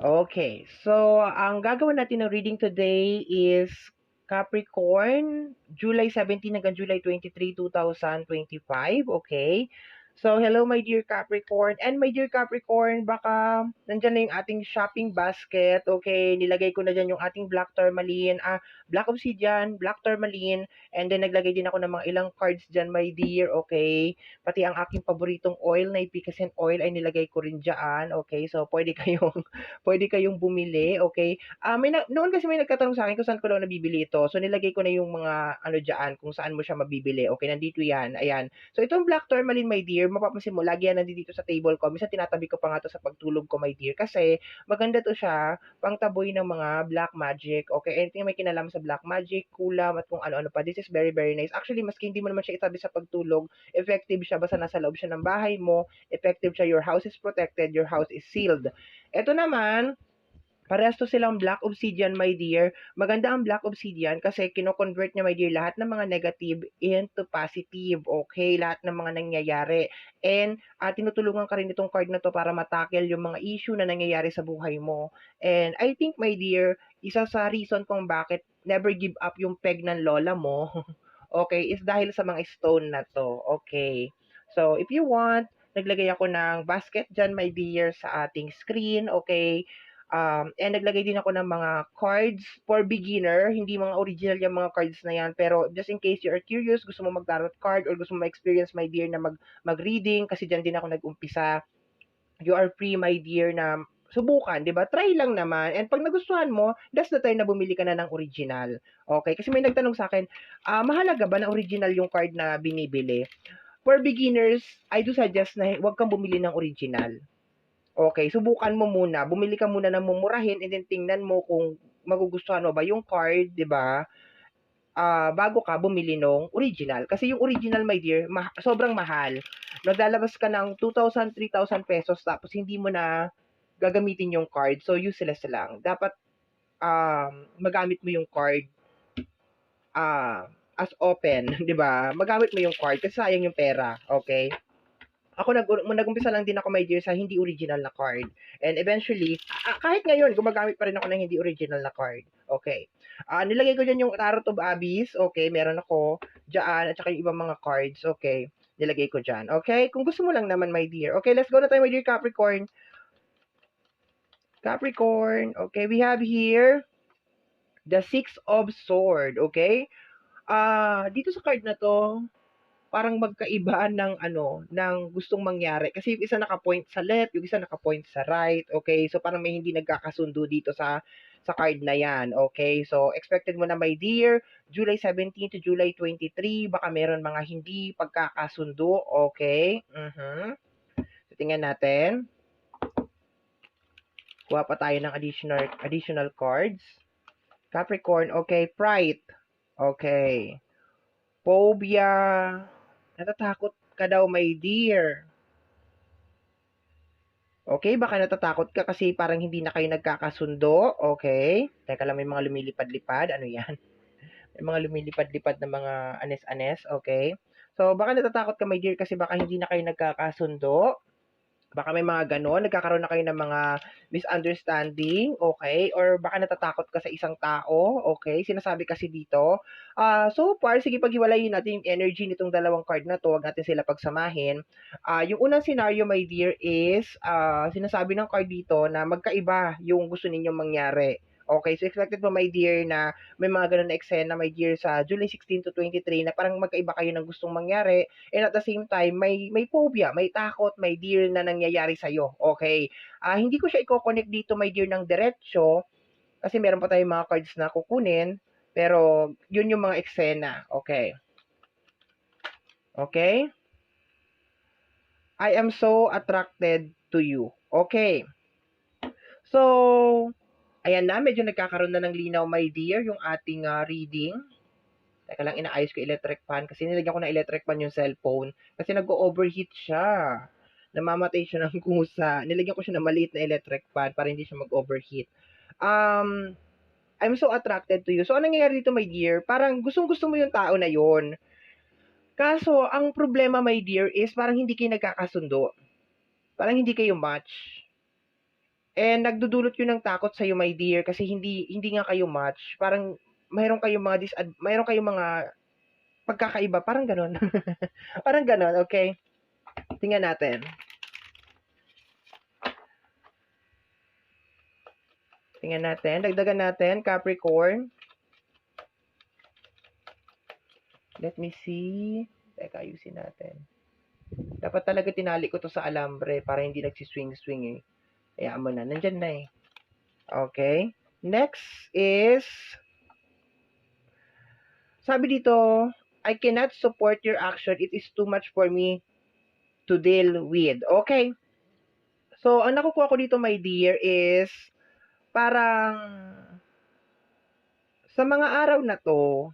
Okay, so ang gagawin natin ng reading today is Capricorn, July 17 hanggang July 23, 2025. Okay. So, hello my dear Capricorn. And my dear Capricorn, baka nandyan na yung ating shopping basket. Okay, nilagay ko na dyan yung ating black tourmaline, ah, black obsidian, black tourmaline, and then naglagay din ako ng mga ilang cards dyan, my dear. Okay, pati ang aking paboritong oil na ipikasin oil ay nilagay ko rin dyan. Okay, so pwede kayong, pwede kayong bumili. Okay, ah, may na, noon kasi may nagtatanong sa akin kung saan ko lang nabibili ito. So, nilagay ko na yung mga ano dyan, kung saan mo siya mabibili. Okay, nandito yan. Ayan. So, itong black tourmaline, my dear, mapapansin mo, lagi yan nandito sa table ko. Minsan tinatabi ko pa nga to sa pagtulog ko, my dear. Kasi, maganda to siya, pang taboy ng mga black magic. Okay, anything may kinalaman sa black magic, kulam, at kung ano-ano pa. This is very, very nice. Actually, maski hindi mo naman siya itabi sa pagtulog, effective siya basta nasa loob siya ng bahay mo, effective siya, your house is protected, your house is sealed. Ito naman, Parehas to silang black obsidian, my dear. Maganda ang black obsidian kasi kino-convert niya, my dear, lahat ng mga negative into positive. Okay? Lahat ng mga nangyayari. And uh, tinutulungan ka rin itong card na to para matackle yung mga issue na nangyayari sa buhay mo. And I think, my dear, isa sa reason kung bakit never give up yung peg ng lola mo, okay, is dahil sa mga stone na to. Okay? So, if you want, naglagay ako ng basket dyan, my dear, sa ating screen. Okay? Um, and naglagay din ako ng mga cards for beginner, hindi mga original yung mga cards na yan, pero just in case you are curious, gusto mo mag-tarot card or gusto mo ma-experience, my dear, na mag, mag-reading, kasi dyan din ako nag-umpisa, you are free, my dear, na subukan, 'di ba? Try lang naman. And pag nagustuhan mo, that's the time na bumili ka na ng original. Okay? Kasi may nagtanong sa akin, ah, mahalaga ba na original yung card na binibili? For beginners, I do suggest na huwag kang bumili ng original. Okay, subukan mo muna. Bumili ka muna ng mumurahin and then tingnan mo kung magugustuhan mo ba yung card, 'di ba? Ah, bago ka bumili ng original. Kasi yung original, my dear, ma- sobrang mahal. Naglalabas ka ng 2,000, 3,000 pesos tapos hindi mo na gagamitin yung card. So useless lang. Dapat um, magamit mo yung card ah as open, 'di ba? Magamit mo yung card kasi sayang yung pera, okay? Ako nag nag-umpisa lang din ako my dear sa hindi original na card. And eventually, ah, kahit ngayon gumagamit pa rin ako ng hindi original na card. Okay. Ah, nilagay ko diyan yung Tarot of Abyss. Okay, meron ako diyan at saka yung ibang mga cards. Okay. Nilagay ko diyan. Okay? Kung gusto mo lang naman my dear. Okay, let's go na tayo my dear Capricorn. Capricorn. Okay, we have here the Six of Sword. Okay? Ah, dito sa card na to, parang magkaiba ng ano, ng gustong mangyari. Kasi yung isa naka-point sa left, yung isa naka-point sa right. Okay? So parang may hindi nagkakasundo dito sa sa card na yan. Okay? So expected mo na my dear, July 17 to July 23, baka meron mga hindi pagkakasundo. Okay? Mhm. So tingnan natin. Kuha pa tayo ng additional additional cards. Capricorn, okay, pride. Okay. Phobia. Natatakot ka daw, my dear. Okay, baka natatakot ka kasi parang hindi na kayo nagkakasundo. Okay. Teka lang, may mga lumilipad-lipad. Ano yan? May mga lumilipad-lipad na mga anes-anes. Okay. So, baka natatakot ka, my dear, kasi baka hindi na kayo nagkakasundo. Baka may mga ganon, nagkakaroon na kayo ng mga misunderstanding, okay? Or baka natatakot ka sa isang tao, okay? Sinasabi kasi dito. Uh, so far, sige paghiwalayin natin yung energy nitong dalawang card na to, wag natin sila pagsamahin. Uh, yung unang scenario, my dear, is uh, sinasabi ng card dito na magkaiba yung gusto ninyong mangyari. Okay, so expected mo, my dear, na may mga ganun na eksena, my dear, sa July 16 to 23 na parang magkaiba kayo ng gustong mangyari and at the same time, may, may phobia, may takot, my dear, na nangyayari sa'yo. Okay, uh, hindi ko siya i-connect dito, my dear, ng diretsyo kasi meron pa tayong mga cards na kukunin pero yun yung mga eksena. Okay. Okay? I am so attracted to you. Okay. So, Ayan na, medyo nagkakaroon na ng linaw, my dear, yung ating uh, reading. Teka lang, inaayos ko electric fan kasi nilagyan ko ng electric fan yung cellphone kasi nag-overheat siya. Namamatay siya ng kusa. Nilagyan ko siya ng maliit na electric fan para hindi siya mag-overheat. Um, I'm so attracted to you. So, anong nangyayari dito, my dear? Parang gustong-gusto mo yung tao na yon. Kaso, ang problema, my dear, is parang hindi kayo nagkakasundo. Parang hindi kayo match And nagdudulot yun ng takot sa'yo, my dear, kasi hindi hindi nga kayo match. Parang mayroon kayong mga disad mayroon kayong mga pagkakaiba, parang gano'n. parang gano'n, okay? Tingnan natin. Tingnan natin, dagdagan natin, Capricorn. Let me see. Teka, ayusin natin. Dapat talaga tinali ko to sa alambre para hindi nagsiswing-swing eh. Hayaan mo na. Nandyan na eh. Okay. Next is, sabi dito, I cannot support your action. It is too much for me to deal with. Okay. So, ang nakukuha ko dito, my dear, is parang sa mga araw na to,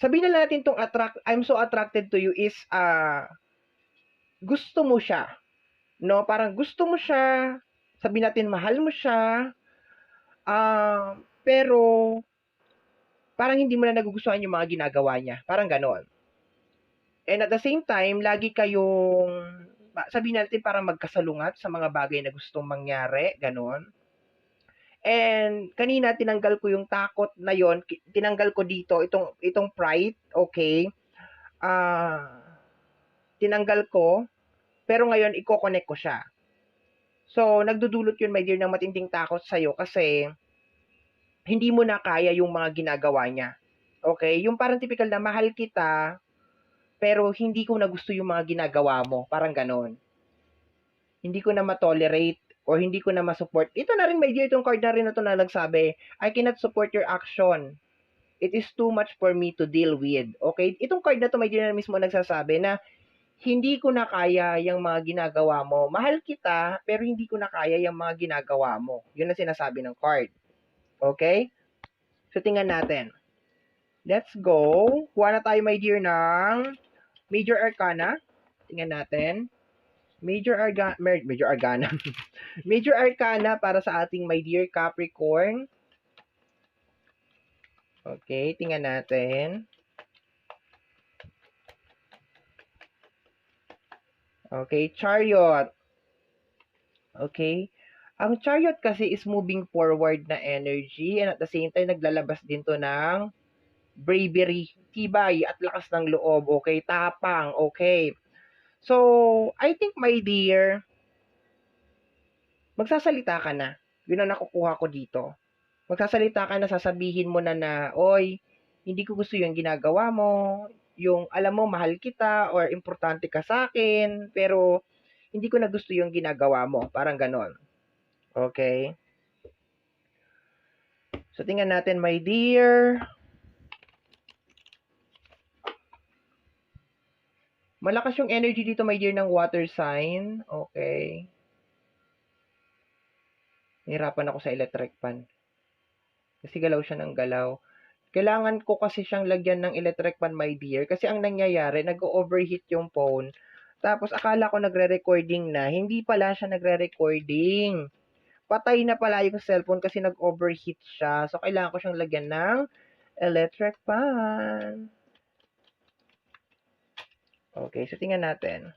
sabihin na natin tong attract, I'm so attracted to you is, uh, gusto mo siya. No? Parang gusto mo siya, sabihin natin mahal mo siya, ah, pero, parang hindi mo na nagugustuhan yung mga ginagawa niya. Parang ganon. And at the same time, lagi kayong, sabihin natin parang magkasalungat sa mga bagay na gustong mangyari, ganon. And kanina tinanggal ko yung takot na yon, tinanggal ko dito itong itong pride, okay? Ah uh, tinanggal ko pero ngayon i-connect ko siya. So nagdudulot yun my dear ng matinding takot sa iyo kasi hindi mo na kaya yung mga ginagawa niya. Okay? Yung parang typical na mahal kita pero hindi ko na gusto yung mga ginagawa mo, parang ganon. Hindi ko na ma-tolerate or hindi ko na ma-support. Ito na rin, may dear, itong card na rin na ito na nagsabi, I cannot support your action. It is too much for me to deal with. Okay? Itong card na to, may dear, na mismo nagsasabi na hindi ko na kaya yung mga ginagawa mo. Mahal kita, pero hindi ko na kaya yung mga ginagawa mo. Yun ang sinasabi ng card. Okay? So, tingnan natin. Let's go. Kuha na tayo, my dear, ng Major Arcana. Tingnan natin. Major Arcana, Major Arcana. Major Arcana para sa ating my dear Capricorn. Okay, tingnan natin. Okay, Chariot. Okay. Ang Chariot kasi is moving forward na energy and at the same time naglalabas din to ng bravery, tibay at lakas ng loob, okay, tapang, okay. So, I think my dear, magsasalita ka na. Yun ang nakukuha ko dito. Magsasalita ka na, sasabihin mo na na, oy, hindi ko gusto yung ginagawa mo, yung alam mo, mahal kita, or importante ka sa akin, pero hindi ko na gusto yung ginagawa mo. Parang ganon. Okay? So, tingnan natin, my dear. Malakas yung energy dito, my dear, ng water sign. Okay. Nahirapan ako sa electric pan. Kasi galaw siya ng galaw. Kailangan ko kasi siyang lagyan ng electric pan, my dear. Kasi ang nangyayari, nag-overheat yung phone. Tapos akala ko nagre-recording na. Hindi pala siya nagre-recording. Patay na pala yung cellphone kasi nag-overheat siya. So, kailangan ko siyang lagyan ng electric pan. Okay, so tingnan natin.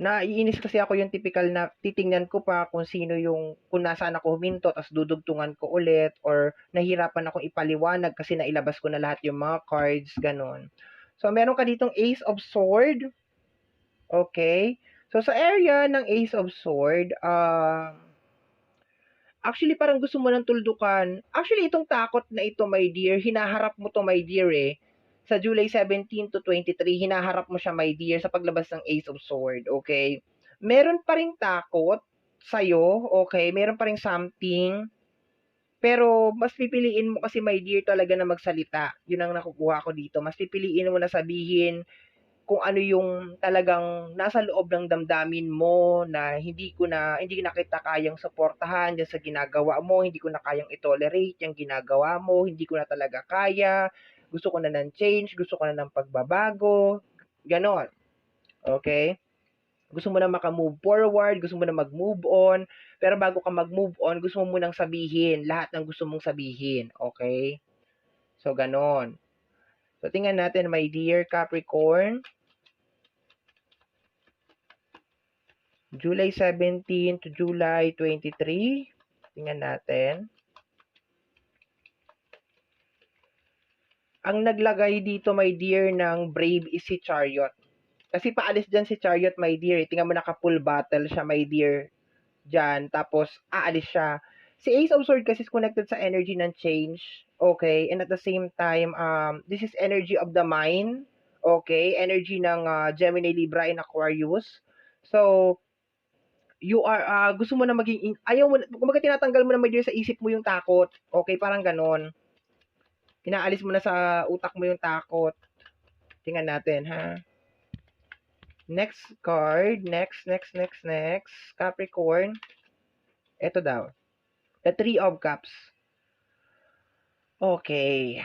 Naiinis kasi ako yung typical na titingnan ko pa kung sino yung, kung nasaan ako huminto, tapos dudugtungan ko ulit, or nahirapan akong ipaliwanag kasi nailabas ko na lahat yung mga cards, ganun. So, meron ka ditong Ace of Sword. Okay. So, sa area ng Ace of Sword, uh, actually, parang gusto mo ng tuldukan. Actually, itong takot na ito, my dear, hinaharap mo to, my dear, eh sa July 17 to 23, hinaharap mo siya, my dear, sa paglabas ng Ace of Sword, okay? Meron pa ring takot sa'yo, okay? Meron pa ring something, pero mas pipiliin mo kasi, my dear, talaga na magsalita. Yun ang nakukuha ko dito. Mas pipiliin mo na sabihin kung ano yung talagang nasa loob ng damdamin mo na hindi ko na hindi na kita kayang suportahan sa ginagawa mo, hindi ko na kayang i-tolerate yung ginagawa mo, hindi ko na talaga kaya, gusto ko na ng change, gusto ko na ng pagbabago, ganon. Okay? Gusto mo na maka-move forward, gusto mo na mag-move on, pero bago ka mag-move on, gusto mo munang sabihin lahat ng gusto mong sabihin. Okay? So, ganon. So, tingnan natin, my dear Capricorn. July 17 to July 23. Tingnan natin. Ang naglagay dito, my dear, ng Brave is si Chariot. Kasi paalis dyan si Chariot, my dear. Tingnan mo naka-full battle siya, my dear. Dyan. Tapos, aalis siya. Si Ace of Swords kasi is connected sa energy ng change. Okay? And at the same time, um, this is energy of the mind. Okay? Energy ng uh, Gemini, Libra, and Aquarius. So, you are, uh, gusto mo na maging, ayaw mo, kumbaga tinatanggal mo na dear sa isip mo yung takot. Okay? Parang ganon. Inaalis mo na sa utak mo yung takot. Tingnan natin, ha? Next card. Next, next, next, next. Capricorn. Ito daw. The Three of Cups. Okay.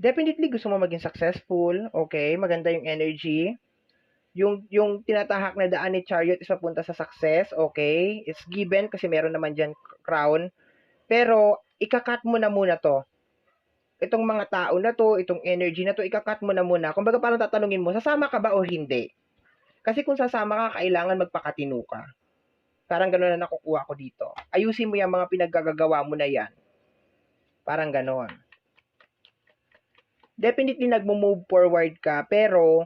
Definitely gusto mo maging successful. Okay. Maganda yung energy. Yung, yung tinatahak na daan ni Chariot is papunta sa success. Okay. It's given kasi meron naman dyan crown. Pero, ikakat mo na muna to. Itong mga tao na to, itong energy na to, ikakat mo na muna. Kung baga parang tatanungin mo, sasama ka ba o hindi? Kasi kung sasama ka, kailangan magpakatino ka. Parang gano'n na nakukuha ko dito. Ayusin mo yung mga pinaggagawa mo na yan. Parang gano'n. Definitely nagmo-move forward ka, pero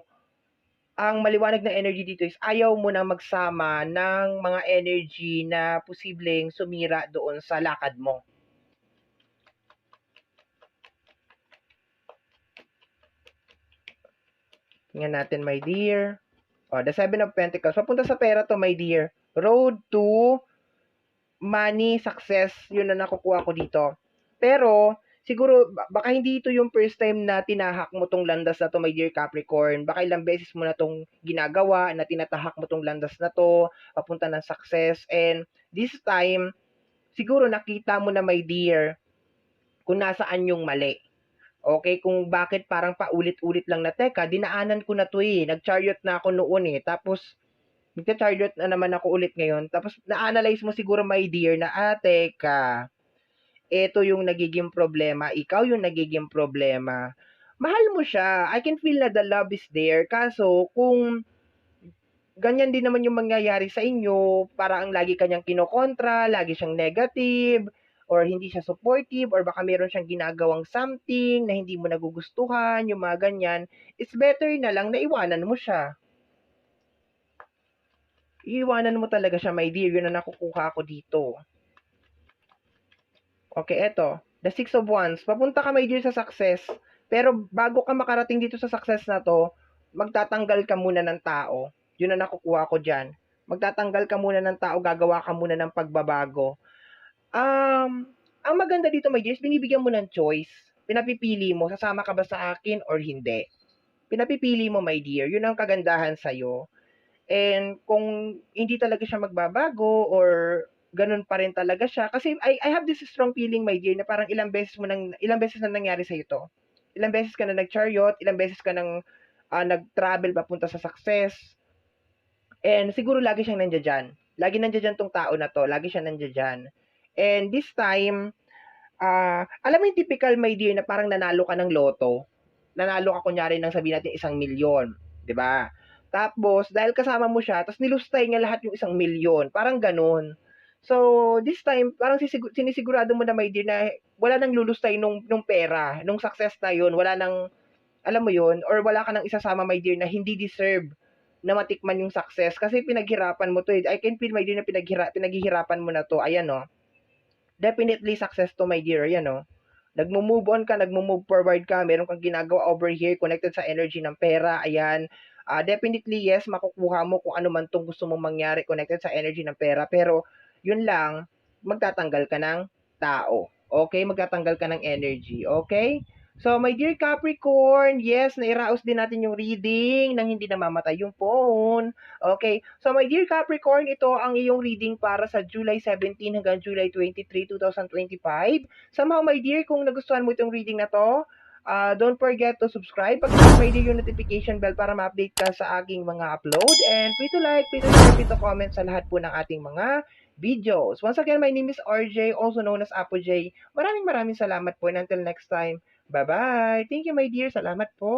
ang maliwanag na energy dito is ayaw mo na magsama ng mga energy na posibleng sumira doon sa lakad mo. Tingnan natin, my dear. Oh, the Seven of Pentacles. Papunta sa pera to, my dear. Road to money, success. Yun na nakukuha ko dito. Pero, siguro, baka hindi ito yung first time na tinahak mo tong landas na to, my dear Capricorn. Baka ilang beses mo na tong ginagawa, na tinatahak mo tong landas na to, papunta ng success. And this time, siguro nakita mo na, my dear, kung nasaan yung mali. Okay, kung bakit parang paulit-ulit lang na, teka, dinaanan ko na to eh. Nag-chariot na ako noon eh. Tapos, nagka-chariot na naman ako ulit ngayon. Tapos, na-analyze mo siguro, my dear, na, ah, teka, ito yung nagiging problema. Ikaw yung nagiging problema. Mahal mo siya. I can feel na the love is there. Kaso, kung ganyan din naman yung mangyayari sa inyo, parang lagi kanyang kinokontra, lagi siyang negative, or hindi siya supportive or baka meron siyang ginagawang something na hindi mo nagugustuhan, yung mga ganyan, it's better na lang na iwanan mo siya. Iwanan mo talaga siya, my dear. Yun na nakukuha ko dito. Okay, eto. The Six of Wands. Papunta ka, my dear, sa success. Pero bago ka makarating dito sa success na to, magtatanggal ka muna ng tao. Yun na nakukuha ko dyan. Magtatanggal ka muna ng tao, gagawa ka muna ng pagbabago Um, ang maganda dito, my dears, binibigyan mo ng choice. Pinapipili mo, sasama ka ba sa akin or hindi. Pinapipili mo, my dear. Yun ang kagandahan sa'yo. And kung hindi talaga siya magbabago or ganun pa rin talaga siya. Kasi I, I have this strong feeling, my dear, na parang ilang beses mo nang, ilang beses na nangyari sa'yo to. Ilang beses ka na nag-chariot, ilang beses ka nang uh, nag-travel papunta sa success. And siguro lagi siyang nandiyan dyan. Lagi nandiyan dyan tong tao na to. Lagi siya nandiyan dyan. And this time, uh, alam mo yung typical, my dear, na parang nanalo ka ng loto. Nanalo ka kunyari ng sabihin natin isang milyon. ba diba? Tapos, dahil kasama mo siya, tapos nilustay niya lahat yung isang milyon. Parang ganun. So, this time, parang sisigur- sinisigurado mo na, my dear, na wala nang lulustay nung, nung pera, nung success na yun. Wala nang, alam mo yun, or wala ka nang isasama, my dear, na hindi deserve na matikman yung success. Kasi pinaghirapan mo to. Eh. I can feel, my dear, na pinaghira- pinaghihirapan mo na to. Ayan, no? Definitely success to my dear, yan no. Nagmo-move on ka, nagmo-move forward ka, meron kang ginagawa over here connected sa energy ng pera, ayan. Uh, definitely yes, makukuha mo kung ano man tong gusto mong mangyari connected sa energy ng pera, pero yun lang, magtatanggal ka ng tao. Okay? Magtatanggal ka ng energy. Okay? So, my dear Capricorn, yes, nairaos din natin yung reading nang hindi namamatay yung phone. Okay. So, my dear Capricorn, ito ang iyong reading para sa July 17 hanggang July 23, 2025. Somehow, my dear, kung nagustuhan mo itong reading na to, uh, don't forget to subscribe. Pag may yung notification bell para ma-update ka sa aking mga upload. And please to like, please to share, please to comment sa lahat po ng ating mga videos. Once again, my name is RJ, also known as Apo J. Maraming maraming salamat po and until next time, Bye-bye. Thank you, my dear. Salamat po.